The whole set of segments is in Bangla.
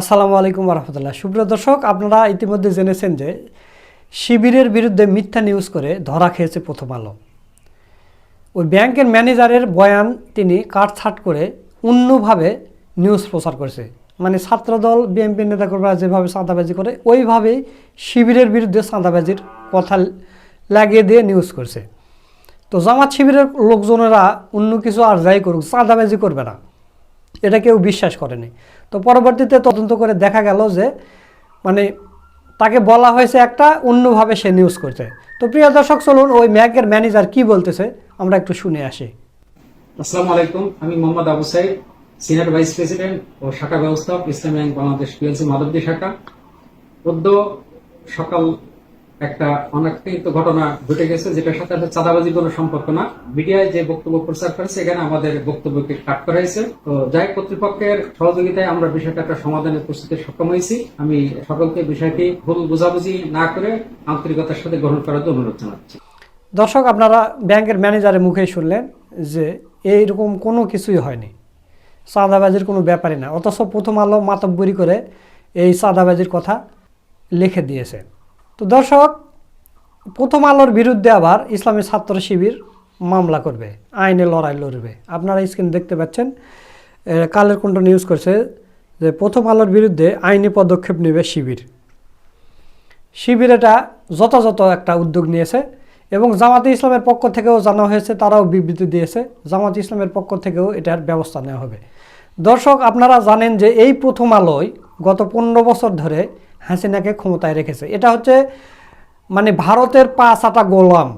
আসসালামু আলাইকুম রহমতুল্লাহ। সুপ্রিয় দর্শক, আপনারা ইতিমধ্যে জেনেছেন যে শিবিরের বিরুদ্ধে মিথ্যা নিউজ করে ধরা খেয়েছে প্রথম আলো। ওই ব্যাংকের ম্যানেজারের বয়ান তিনি কাটছাট করে অন্যভাবে নিউজ প্রচার করেছে। মানে ছাত্রদল, বিএনপি নেতাকর্মীরা যেভাবে চাঁদাবাজি করে, ওইভাবেই শিবিরের বিরুদ্ধে চাঁদাবাজির কথা লাগিয়ে দিয়ে নিউজ করছে। তো জামাত শিবিরের লোকজনেরা অন্য কিছু আর যাই করুক, চাঁদাবাজি করবে না। এটা কেউ বিশ্বাস করেনি। তো পরবর্তীতে তদন্ত করে দেখা গেল যে মানে তাকে বলা হয়েছে একটা অন্যভাবে সে নিউজ করছে তো প্রিয় দর্শক, চলুন ওই ম্যাকের ম্যানেজার কি বলতেছে, আমরা একটু শুনে আসি। আসসালামু আলাইকুম, আমি Mohammad Abu Saeed senior vice president ও শাখা ব্যবস্থাপক, ইসলামী ব্যাংক বাংলাদেশ, পিএলসি মাধবদী শাখা। সদ্য সকাল একটা অনাকাঙ্ক্ষিত ঘটনা ঘটে গেছে, যেটার সাথে আসলে চাঁদাবাজি কোনো সম্পর্ক না। মিডিয়ায় যে বক্তব্য প্রচার করেছে, এখানে আমাদের বক্তব্যকে কাট করা তো যাই কর্তৃপক্ষের সহযোগিতায় আমরা বিষয়টা একটা সমাধানের প্রস্তুতি সক্ষম হয়েছি। আমি সকলকে বিষয়টি ভুল বোঝাবুঝি না করে আন্তরিকতার সাথে গ্রহণ করার জন্য অনুরোধ জানাচ্ছি। দর্শক, আপনারা ব্যাংকের ম্যানেজারের মুখেই শুনলেন যে এইরকম কোনো কিছুই হয়নি। চাঁদাবাজির কোনো ব্যাপারই না। অথচ প্রথম আলো মাতব্বরি করে এই চাঁদাবাজির কথা লিখে দিয়েছে তো দর্শক, প্রথম আলোর বিরুদ্ধে আবার ইসলামী ছাত্র শিবির মামলা করবে, আইনে লড়াই লড়বে। আপনারা স্ক্রিন দেখতে পাচ্ছেন কালের কুণ্ড নিউজ করছে যে প্রথম আলোর বিরুদ্ধে আইনি পদক্ষেপ নেবে শিবির। শিবির এটা যথাযথ একটা উদ্যোগ নিয়েছে এবং জামাতে ইসলামের পক্ষ থেকেও জানা হয়েছে, তারাও বিবৃতি দিয়েছে, জামাত ইসলামের পক্ষ থেকেও এটার ব্যবস্থা নেওয়া হবে। দর্শক, আপনারা জানেন যে এই প্রথম আলোয় গত পনেরো বছর ধরে হাসিনাকে ক্ষমতায় রেখেছে। এটা হচ্ছে মানে ভারতের পাঁচ আটা গোলাম।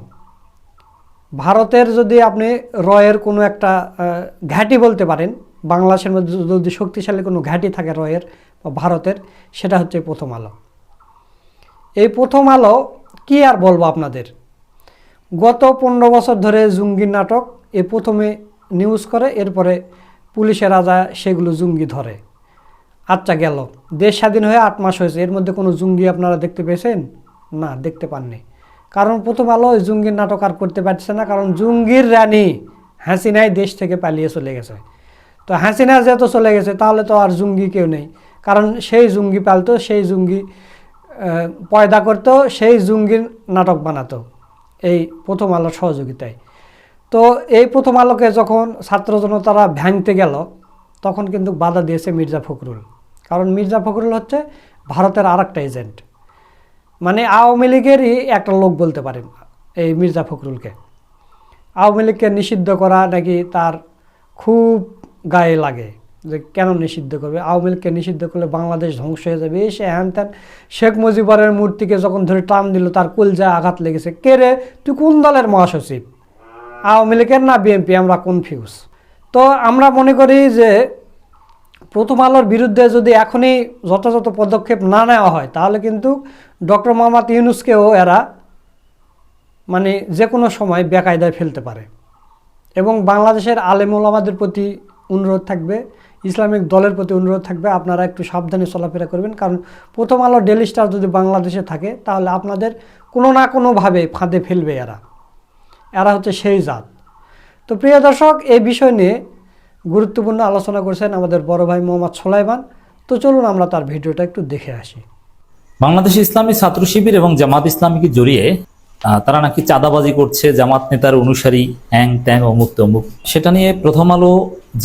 ভারতের যদি আপনি রয়ের কোনো একটা ঘাঁটি বলতে পারেন, বাংলাদেশের মধ্যে যদি শক্তিশালী কোনো ঘাঁটি থাকে রয়ের বা ভারতের, সেটা হচ্ছে প্রথম আলো। এই প্রথম আলো কি আর বলব আপনাদের? গত পনেরো বছর ধরে জঙ্গির নাটক, এ প্রথমে নিউজ করে, এরপরে পুলিশের রাজা সেগুলো জঙ্গি ধরে। আচ্ছা গেল। দেশ স্বাধীন হয়ে আট মাস হয়েছে। এর মধ্যে কোনো জঙ্গি আপনারা দেখতে পেয়েছেন? না, দেখতে পাননি। কারণ প্রথম আলো ওই জঙ্গির নাটক আর করতে পারছে না, কারণ জঙ্গির রানী হাসিনাই দেশ থেকে পালিয়ে চলে গেছে। তো হাসিনা যেহেতু চলে গেছে, তাহলে তো আর জঙ্গি কেউ নেই। কারণ সেই জঙ্গি পালতো, সেই জঙ্গি পয়দা করতো, সেই জঙ্গির নাটক বানাতো এই প্রথম আলোর সহযোগিতায়। তো এই প্রথম আলোকে যখন ছাত্র জনতারা ভাঙতে গেল, তখন কিন্তু বাধা দিয়েছে মির্জা ফখরুল। কারণ মির্জা ফখরুল হচ্ছে ভারতের আর একটা এজেন্ট। মানে আওয়ামী লীগেরই একটা লোক বলতে পারেন এই মির্জা ফখরুলকে। আওয়ামী লীগকে নিষিদ্ধ করা নাকি তার খুব গায়ে লাগে যে কেন নিষিদ্ধ করবে? আওয়ামী লীগকে নিষিদ্ধ করলে বাংলাদেশ ধ্বংস হয়ে যাবে। সে হ্যান ত্যান শেখ মুজিবরের মূর্তিকে যখন ধরে টান দিল, তার কুলজা আঘাত লেগেছে। কে রে? তুই কোন দলের মহাসচিব? আওয়ামী লীগের না বিএনপি? আমরা কনফিউজ তো আমরা মনে করি যে প্রথম আলোর বিরুদ্ধে যদি এখনই যথাযথ পদক্ষেপ না নেওয়া হয়, তাহলে কিন্তু ডক্টর মোহাম্মদ ইউনুসকেও এরা মানে যে কোনো সময় বেকায়দায় ফেলতে পারে। এবং বাংলাদেশের আলেম ওলামাদের প্রতি অনুরোধ থাকবে, ইসলামিক দলের প্রতি অনুরোধ থাকবে, আপনারা একটু সাবধানে চলাফেরা করবেন। কারণ প্রথম আলো ডেলি স্টার যদি বাংলাদেশে থাকে, তাহলে আপনাদের কোনো না কোনোভাবে ফাঁদে ফেলবে এরা। এরা হচ্ছে সেই জাত। তো প্রিয় দর্শক, এই বিষয় নিয়ে গুরুত্বপূর্ণ আলোচনা করছেন আমাদের বড় ভাই মোহাম্মদ সোলাইমান। তো চলুন আমরা তার ভিডিওটা একটু দেখে আসি। বাংলাদেশ ইসলামী ছাত্র শিবির এবং জামাত ইসলামীকে জড়িয়ে তারা নাকি চাঁদাবাজি করছে জামাত নেতার অনুসারী হ্যাং ত্যাং অমুক তমুক। সেটা নিয়ে প্রথম আলো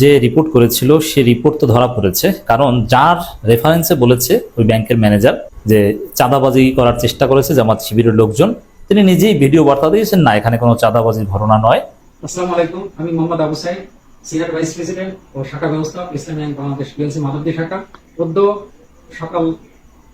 যে রিপোর্ট করেছিল সে রিপোর্ট তো ধরা পড়েছে। কারণ যার রেফারেন্সে বলেছে ওই ব্যাংকের ম্যানেজার যে চাঁদাবাজি করার চেষ্টা করেছে জামাত শিবিরের লোকজন তিনি নিজেই ভিডিও বার্তা দিয়েছেন না এখানে কোনো চাঁদাবাজির ঘটনা নয়। আসসালামু আলাইকুম আমি Mohammad Abu Saeed. Senior vice president ও শাখা ব্যবস্থাপক ইসলামী ব্যাংক বাংলাদেশ পিএলসি মাধবদী শাখা। সদ্য সকাল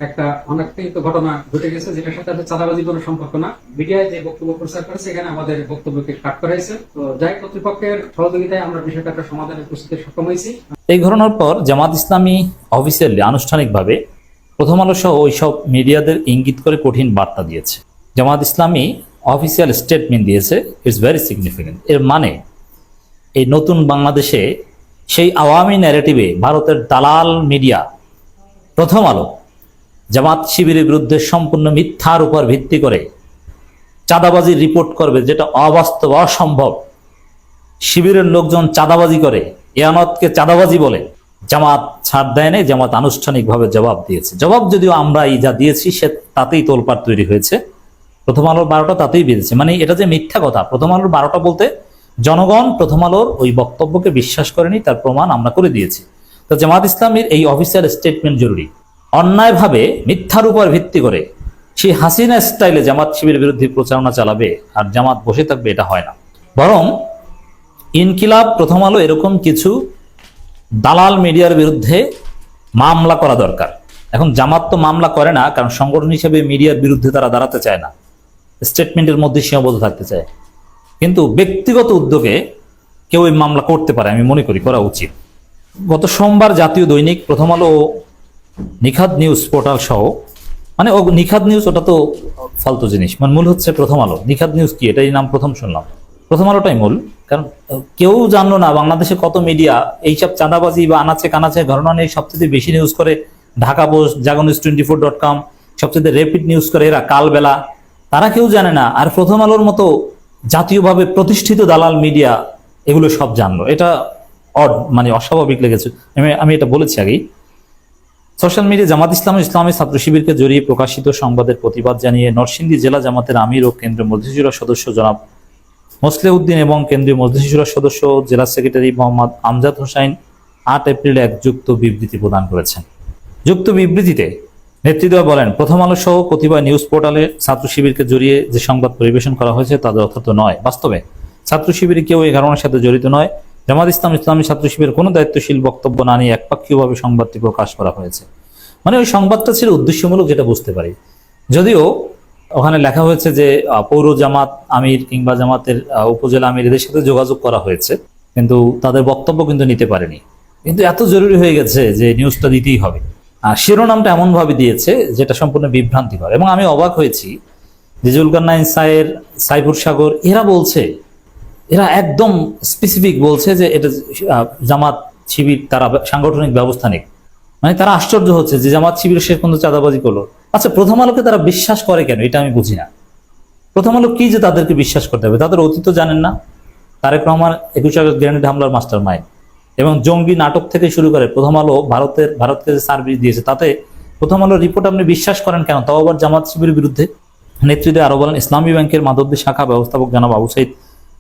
একটা অনাকাঙ্ক্ষিত ঘটনা ঘটে গেছে, যেটার সাথে আসলে চাঁদাবাজি কোনো সম্পর্ক না। মিডিয়ায় যে বক্তব্য প্রচার করেছে এখানে আমাদের বক্তব্যকে কাট করা হয়েছে। তো যাই কর্তৃপক্ষের সহযোগিতায় আমরা বিষয়টা একটা সমাধানের প্রস্তুতি সক্ষম হয়েছি। এই ঘটনার পর জামাত ইসলামী অফিসিয়ালি আনুষ্ঠানিকভাবে প্রথম আলো সহ ওইসব মিডিয়াদের ইঙ্গিত করে কঠিন বার্তা দিয়েছে। জামাত ইসলামী অফিসিয়াল স্টেটমেন্ট দিয়েছে ইটস ভেরি সিগনিফিকেন্ট এর মানে এই নতুন বাংলাদেশে সেই আওয়ামী ন্যারেটিভে ভারতের দালাল মিডিয়া প্রথম আলো, জামাত শিবিরের বিরুদ্ধে সম্পূর্ণ মিথ্যার উপর ভিত্তি করে চাঁদাবাজির রিপোর্ট করবে, যেটা অবাস্তব, অসম্ভব। শিবিরের লোকজন চাঁদাবাজি করে, এয়ানতকে চাঁদাবাজি বলে। জামাত ছাড় দেয় নাই, জামাত আনুষ্ঠানিকভাবে জবাব দিয়েছে। জবাব যদিও আমরা এই যা দিয়েছি, সে তাতেই তোলপাড় তৈরি হয়েছে। প্রথম আলোর বারোটা তাতেই বেঁধেছে। মানে এটা যে মিথ্যা কথা, প্রথম আলোর বারোটা বলতে জনগণ প্রথম আলোর ওই বক্তব্যকে বিশ্বাস করেনি, তার প্রমাণ আমরা করে দিয়েছি। তো জামাত ইসলামের এই অফিসিয়াল স্টেটমেন্ট জরুরি। অন্যায়ভাবে মিথ্যার উপর ভিত্তি করে সেই হাসিনা স্টাইলে জামাত শিবিরের বিরুদ্ধে প্রচারণা চালাবে আর জামাত বসে থাকবে এটা হয় না। বরং ইনকিলাব প্রথম আলো এরকম কিছু দালাল মিডিয়ার বিরুদ্ধে মামলা করা দরকার। এখন জামাত তো মামলা করে না, কারণ সংগঠন হিসেবে মিডিয়ার বিরুদ্ধে তারা দাঁড়াতে চায় না। স্টেটমেন্টের মধ্যে সীমাবদ্ধ থাকতে চায়। কিন্তু ব্যক্তিগত উদ্যোগে কেউ এই মামলা করতে পারে, আমি মনে করি, করা উচিত। গত সোমবার জাতীয় দৈনিক প্রথম আলো নিখাদ নিউজ পোর্টাল সহ মানে নিখাদ নিউজ ওটা তো ফালতু জিনিস মানে মূল হচ্ছে প্রথম আলো। নিখাদ নিউজ কি? এটাই নাম প্রথম শুনলাম। প্রথম আলোটাই মূল, কারণ কেউ জানলো না বাংলাদেশে কত মিডিয়া এইসব চাঁদাবাজি বা আনাচে কানাচে ঘটনা নিয়ে সবচেয়ে বেশি নিউজ করে। Dhaka Post, Jago News twenty four dot com সবচেয়ে র্যাপিড নিউজ করে এরা কালবেলা। তারা কেউ জানে না। আর প্রথম আলোর মতো জাতীয়ভাবে প্রতিষ্ঠিত দালাল মিডিয়া এগুলো সব জানলো। এটা অড মানে অস্বাভাবিক লেগেছে। আমি এটা বলেছি আগেই। সোশ্যাল মিডিয়া জামাত ইসলাম ইসলামী ছাত্র শিবিরকে জড়িয়ে প্রকাশিত সংবাদের প্রতিবাদ জানিয়ে নরসিংদী জেলা জামাতের আমির ও কেন্দ্রীয় মজলিসুরা সদস্য জনাব মোসলে উদ্দিন এবং কেন্দ্রীয় মজলিসুরা সদস্য জেলা সেক্রেটারি মোহাম্মদ আমজাদ হোসাইন আট এপ্রিল এক যুক্ত বিবৃতি প্রদান করেছেন। যুক্ত বিবৃতিতে নেতৃত্ব বলেন, প্রথম আলো সহ কতিপয় নিউজ পোর্টালে ছাত্র শিবিরকে জড়িয়ে যে সংবাদ পরিবেশন করা হয়েছে তা যথার্থ নয়। বাস্তবে, ছাত্র শিবিরে কেউ এই ঘটনার সাথে জড়িত নয়। জামাত ইসলাম ইসলামী ছাত্র শিবিরের কোনো দায়িত্বশীল বক্তব্য না নিয়ে একপাক্ষীয়ভাবে সংবাদটি প্রকাশ করা হয়েছে। মানে ওই সংবাদটা ছিল উদ্দেশ্যমূলক যেটা বুঝতে পারি। যদিও ওখানে লেখা হয়েছে যে পৌর জামাত আমির কিংবা জামাতের উপজেলা আমির এদের সাথে যোগাযোগ করা হয়েছে। কিন্তু তাদের বক্তব্য কিন্তু নিতে পারেনি। কিন্তু এত জরুরি হয়ে গেছে যে নিউজটা দিতেই হবে। শিরোনামটা এমনভাবে দিয়েছে যেটা সম্পূর্ণ বিভ্রান্তিকর। এবং আমি অবাক হয়েছি যে জুলকান্নাইন সায়ের, সাইফুর সাগর, এরা বলছে, এরা একদম স্পেসিফিক বলছে যে এটা জামাত শিবির তারা সাংগঠনিক ব্যবস্থা নিক। মানে তারা আশ্চর্য হচ্ছে যে জামাত শিবির শেষ পর্যন্ত চাঁদাবাজি করল। আচ্ছা প্রথম আলোকে তারা বিশ্বাস করে কেন? এটা আমি বুঝি না। প্রথম আলো কি যে তাদেরকে বিশ্বাস করতে হবে? তাদের অতীত জানেন না। তারেক রহমান একুশ আগস্ট গ্রেনেড হামলার মাস্টার মাইন্ড এবং জঙ্গি নাটক থেকে শুরু করে প্রথম আলো ভারতের, ভারতকে যে সার্ভিস দিয়েছে, তাতে প্রথম আলোর রিপোর্ট আপনি বিশ্বাস করেন কেন? তাও আবার জামাত শিবিরের বিরুদ্ধে। নেতৃত্বে আরও বলেন, ইসলামী ব্যাংকের মাধবদী শাখা ব্যবস্থাপক জানাব আবু সাইদ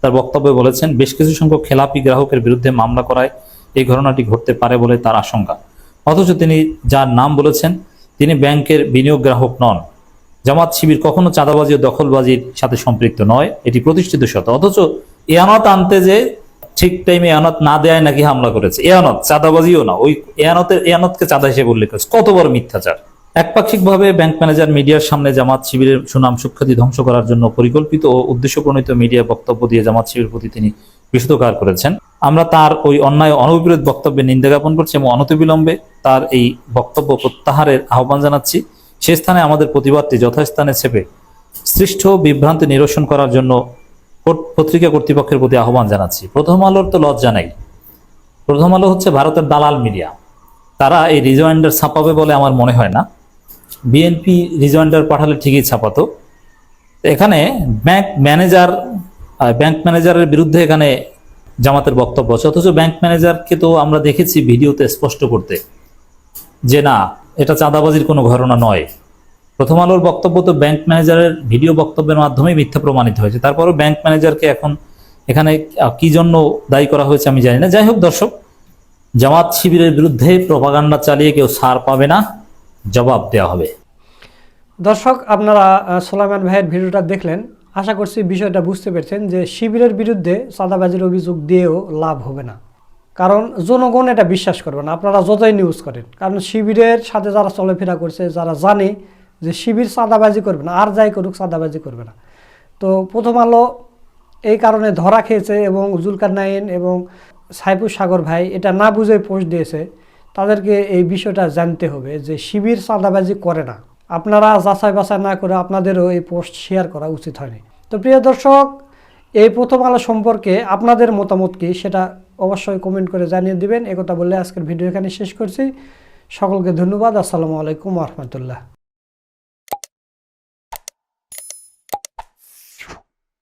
তার বক্তব্যে বলেছেন, বেশ কিছু সংখ্যক খেলাপি গ্রাহকের বিরুদ্ধে মামলা করায় এই ঘটনাটি ঘটতে পারে বলে তার আশঙ্কা। অথচ তিনি যার নাম বলেছেন, তিনি ব্যাংকের বিনিয়োগ গ্রাহক নন। জামাত শিবির কখনো চাঁদাবাজি ও দখলবাজির সাথে সম্পৃক্ত নয়, এটি প্রতিষ্ঠিত সত্য। অথচ এয়ানত আনতে যে ঠিক টাইমে এয়ানত না দেয় নাকি হামলা করেছে। এয়ানত চাঁদাবাজিও না। ওই এয়ানতের এয়ানতকে চাঁদা হিসেবে উল্লেখ করেছে। কত বড় মিথ্যাচার? একপাক্ষিকভাবে ব্যাংক ম্যানেজার মিডিয়ার সামনে জামাত শিবিরের সুনাম সুখ্যাতি ধ্বংস করার জন্য পরিকল্পিত ও উদ্দেশ্যপ্রণীত মিডিয়া বক্তব্য দিয়ে জামাত শিবির প্রতি তিনি বিশুদ্ধকার করেছেন। আমরা তার ওই অন্যায় অনবিরোধ বক্তব্যে নিন্দা জ্ঞাপন করছি এবং অনতিবিলম্বে তার এই বক্তব্য প্রত্যাহারের আহ্বান জানাচ্ছি। সে স্থানে আমাদের প্রতিবাদটি যথাস্থানে ছেপে সৃষ্ট বিভ্রান্তি নিরসন করার জন্য পত্রিকা কর্তৃপক্ষের প্রতি আহ্বান জানাচ্ছি। প্রথম আলোর তো লজ্জা নাই। প্রথম আলো হচ্ছে ভারতের দালাল মিডিয়া। তারা এই রিজয়েন্ডার ছাপাবে বলে আমার মনে হয় না। বিএনপি রিজয়েন্ডার পাঠালে ঠিকই ছাপাতো। এখানে ব্যাংক ম্যানেজার ব্যাংক ম্যানেজারের বিরুদ্ধে এখানে জামাতের বক্তব্য আছে। অথচ ব্যাংক ম্যানেজারকে তো আমরা দেখেছি ভিডিওতে স্পষ্ট করতে। যে না, এটা চাঁদাবাজির কোনো ঘটনা নয়। প্রথম আলোর বক্তব্য তো ব্যাংক ম্যানেজারের ভিডিও বক্তব্যের মাধ্যমে মিথ্যা প্রমাণিত হয়েছে। তারপরও ব্যাংক ম্যানেজারকে এখন এখানে কি জন্য দায়ী করা হয়েছে আমি জানি না। যাই হোক দর্শক, জামাত শিবিরের বিরুদ্ধে প্রপাগান্ডা চালিয়ে কেউ ছাড় পাবে না, জবাব দেওয়া হবে। দর্শক, আপনারা সোলাইমান ভাইয়ের ভিডিওটা দেখলেন। আশা করছি বিষয়টা বুঝতে পেরেছেন যে শিবিরের বিরুদ্ধে চাঁদাবাজির অভিযোগ দিয়েও লাভ হবে না। কারণ জনগণ এটা বিশ্বাস করবে না। আপনারা যতই নিউজ করেন, কারণ শিবিরের সাথে যারা চলাফেরা করছে, যারা জানে যে শিবির চাঁদাবাজি করবে না, আর যাই করুক, চাঁদাবাজি করবে না। তো প্রথম আলো এই কারণে ধরা খেয়েছে এবং জুলকার নাইন এবং সাইফুর সাগর ভাই এটা না বুঝে পোস্ট দিয়েছে। তাদেরকে এই বিষয়টা জানতে হবে যে শিবির চাঁদাবাজি করে না। আপনারা যাচাই বাছাই না করে আপনাদেরও এই পোস্ট শেয়ার করা উচিত হয়নি। তো প্রিয় দর্শক, এই প্রথম আলো সম্পর্কে আপনাদের মতামত কি সেটা অবশ্যই কমেন্ট করে জানিয়ে দিবেন। একথা বললে আজকের ভিডিও এখানে শেষ করছি। সকলকে ধন্যবাদ। আসসালামু আলাইকুম রহমতুল্লাহ।